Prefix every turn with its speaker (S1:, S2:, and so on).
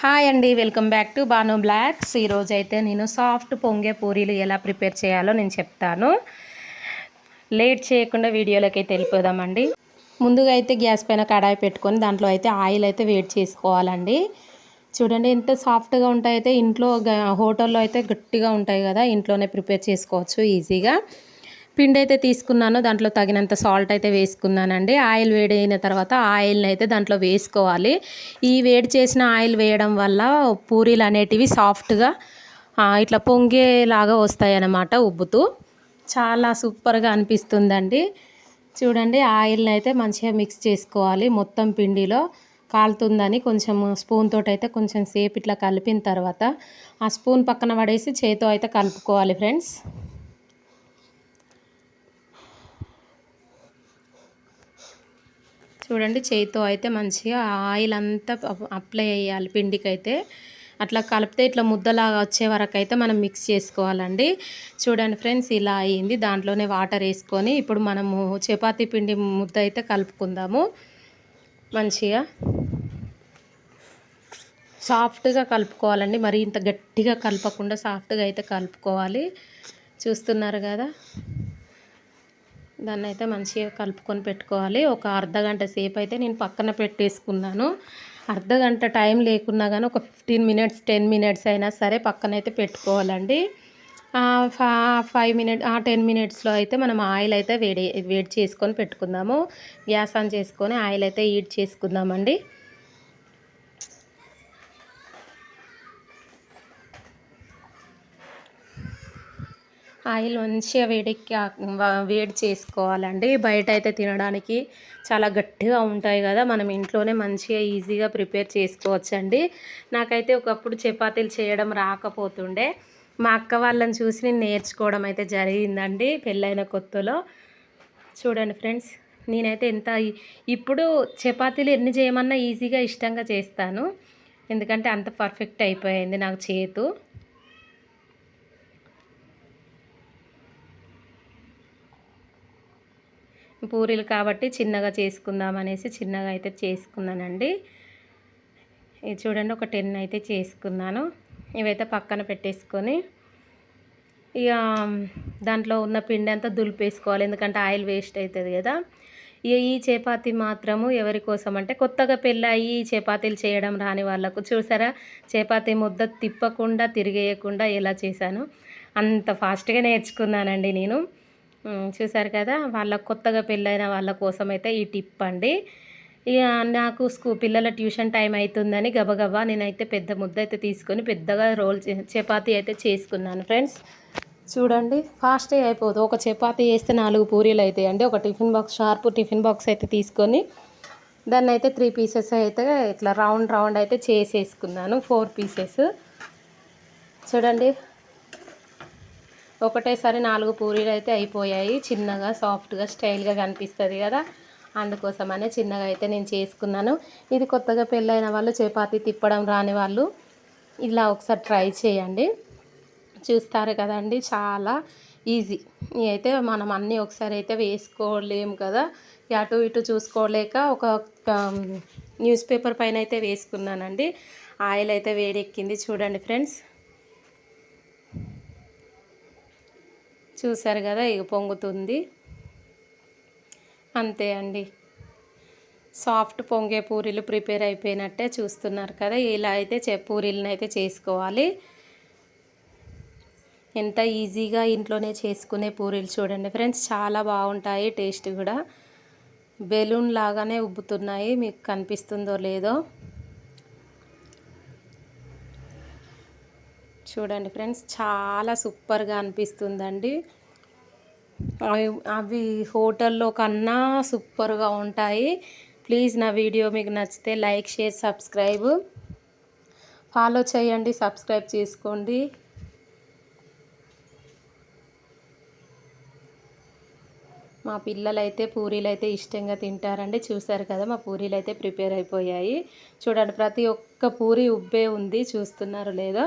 S1: Hi అండి welcome back to Bhanu vlogs ఈరోజు అయితే నేను సాఫ్ట్ పొంగే పూరీలు ఎలా ప్రిపేర్ చేయాలో నేను చెప్తాను. లేట్ చేయకుండా వీడియోలోకి అయితే వెళ్ళిపోదామండి. ముందుగా అయితే గ్యాస్ పైన కడాయి పెట్టుకొని దాంట్లో అయితే ఆయిల్ అయితే వేడి చేసుకోవాలండి. చూడండి ఎంత సాఫ్ట్గా ఉంటాయి. అయితే ఇంట్లో హోటల్లో అయితే గట్టిగా ఉంటాయి కదా ఇంట్లోనే ప్రిపేర్ చేసుకోవచ్చు ఈజీగా పిండి అయితే తీసుకున్నాను దాంట్లో తగినంత సాల్ట్ అయితే వేసుకున్నానండి. ఆయిల్ వేడి అయిన తర్వాత ఆయిల్ని అయితే దాంట్లో వేసుకోవాలి. ఈ వేడి చేసిన ఆయిల్ వేయడం వల్ల పూరీలు అనేటివి సాఫ్ట్గా ఇట్లా పొంగేలాగా వస్తాయి అన్నమాట ఉబ్బుతూ. చాలా సూపర్గా అనిపిస్తుందండి. చూడండి ఆయిల్ని అయితే మంచిగా మిక్స్ చేసుకోవాలి మొత్తం పిండిలో. కాలుతుందని కొంచెం స్పూన్ తోటి అయితే కొంచెం సేపు ఇట్లా కలిపిన తర్వాత ఆ స్పూన్ పక్కన పడేసి చేతో అయితే కలుపుకోవాలి ఫ్రెండ్స్. చూడండి చేయితో అయితే మంచిగా ఆయిల్ అంతా అప్లై చేయాలి పిండికి అయితే అట్లా కలిపితే ఇట్లా ముద్దలాగా వచ్చే వరకు అయితే మనం మిక్స్ చేసుకోవాలండి. చూడండి ఫ్రెండ్స్ ఇలా అయ్యింది దాంట్లోనే వాటర్ వేసుకొని ఇప్పుడు మనము చపాతీ పిండి ముద్ద అయితే కలుపుకుందాము. మంచిగా సాఫ్ట్గా కలుపుకోవాలండి. మరి ఇంత గట్టిగా కలపకుండా సాఫ్ట్గా అయితే కలుపుకోవాలి. చూస్తున్నారు కదా? దాన్ని అయితే మంచిగా కలుపుకొని పెట్టుకోవాలి. ఒక అర్ధ గంట సేపు అయితే నేను పక్కన పెట్టేసుకున్నాను. అర్ధ గంట టైం లేకున్నా కానీ ఒక ఫిఫ్టీన్ మినిట్స్ టెన్ మినిట్స్ అయినా సరే పక్కన అయితే పెట్టుకోవాలండి ఫైవ్ మినిట్ ఆ టెన్ మినిట్స్లో అయితే మనం ఆయిల్ అయితే వేడి వేడి చేసుకొని పెట్టుకుందాము. గ్యాస్ ఆన్ చేసుకొని ఆయిల్ అయితే హీట్ చేసుకుందామండి. ఆయిల్ మంచిగా వేడెక్కి వేడి చేసుకోవాలండి. బయట అయితే తినడానికి చాలా గట్టిగా ఉంటాయి కదా. మనం ఇంట్లోనే మంచిగా ఈజీగా ప్రిపేర్ చేసుకోవచ్చండి. నాకైతే ఒకప్పుడు చపాతీలు చేయడం రాకపోతుండే. మా అక్క వాళ్ళని చూసి నేను నేర్చుకోవడం అయితే జరిగిందండి పెళ్ళైన కొత్తలో. చూడండి ఫ్రెండ్స్ నేనైతే ఎంత ఇప్పుడు చపాతీలు ఎన్ని చేయమన్నా ఈజీగా ఇష్టంగా చేస్తాను. ఎందుకంటే అంత పర్ఫెక్ట్ అయిపోయింది నాకు చేతు. పూరీలు కాబట్టి చిన్నగా చేసుకుందాం అనేసి చిన్నగా అయితే చేసుకున్నానండి. ఇది చూడండి ఒక టెన్ అయితే చేసుకున్నాను. ఇవైతే పక్కన పెట్టేసుకొని ఇక దాంట్లో ఉన్న పిండి అంతా దులిపేసుకోవాలి ఎందుకంటే ఆయిల్ వేస్ట్ అవుతుంది కదా. ఇక ఈ చపాతి మాత్రము ఎవరి కోసం అంటే కొత్తగా పెళ్ళయి చపాతీలు చేయడం రాని వాళ్ళకు. చూసారా? చపాతి ముద్ద తిప్పకుండా తిరిగేయకుండా ఎలా చేశాను? అంత ఫాస్ట్గా నేర్చుకున్నానండి నేను. చూసారు కదా వాళ్ళ కొత్తగా పెళ్ళైన వాళ్ళ కోసం అయితే ఈ టిప్ అండి. ఇక నాకు స్కూ పిల్లల ట్యూషన్ టైం అవుతుందని గబగబా నేనైతే పెద్ద ముద్ద అయితే తీసుకొని పెద్దగా రోల్ చపాతీ అయితే చేసుకున్నాను ఫ్రెండ్స్. చూడండి ఫాస్ట్గా అయిపోదు. ఒక చపాతీ వేస్తే నాలుగు పూరీలు అవుతాయి అండి. ఒక tiffin box sharp tiffin box అయితే తీసుకొని దాన్ని అయితే త్రీ పీసెస్ అయితే ఇట్లా రౌండ్ రౌండ్ అయితే చేసేసుకున్నాను. Four pieces. చూడండి ఒకటేసారి నాలుగు పూరీలు అయితే అయిపోయాయి. చిన్నగా సాఫ్ట్గా స్టైల్గా కనిపిస్తుంది కదా. అందుకోసమనే చిన్నగా అయితే నేను చేసుకున్నాను. ఇది కొత్తగా పెళ్ళైన వాళ్ళు చపాతీ తిప్పడం రాని వాళ్ళు ఇలా ఒకసారి ట్రై చేయండి. చూస్తారు కదండి చాలా ఈజీ. అయితే మనం అన్నీ ఒకసారి అయితే వేసుకోలేము కదా. అటు ఇటు చూసుకోలేక ఒక న్యూస్ పేపర్ పైన అయితే వేసుకున్నానండి. ఆయిల్ అయితే వేడెక్కింది. చూడండి ఫ్రెండ్స్. చూసారు కదా ఇక పొంగుతుంది. అంతే అండి. సాఫ్ట్ పొంగే పూరీలు ప్రిపేర్ అయిపోయినట్టే చూస్తున్నారు కదా ఇలా అయితే చె పూరీలను అయితే చేసుకోవాలి. ఎంత ఈజీగా ఇంట్లోనే చేసుకునే పూరీలు చూడండి ఫ్రెండ్స్ చాలా బాగుంటాయి టేస్ట్ కూడా. బెలూన్ లాగానే ఉబ్బుతున్నాయి మీకు కనిపిస్తుందో లేదో. చూడండి ఫ్రెండ్స్ చాలా సూపర్గా అనిపిస్తుందండి. అవి అవి హోటల్లో కన్నా సూపర్గా ఉంటాయి. ప్లీజ్ నా వీడియో మీకు నచ్చితే లైక్ షేర్ సబ్స్క్రైబ్. ఫాలో చేయండి సబ్స్క్రైబ్ చేసుకోండి. మా పిల్లలు అయితే పూరీలు అయితే ఇష్టంగా తింటారండి. చూసారు కదా మా పూరీలు అయితే ప్రిపేర్ అయిపోయాయి. చూడండి ప్రతి ఒక్క పూరి ఉబ్బే ఉంది. చూస్తున్నారు లేదో?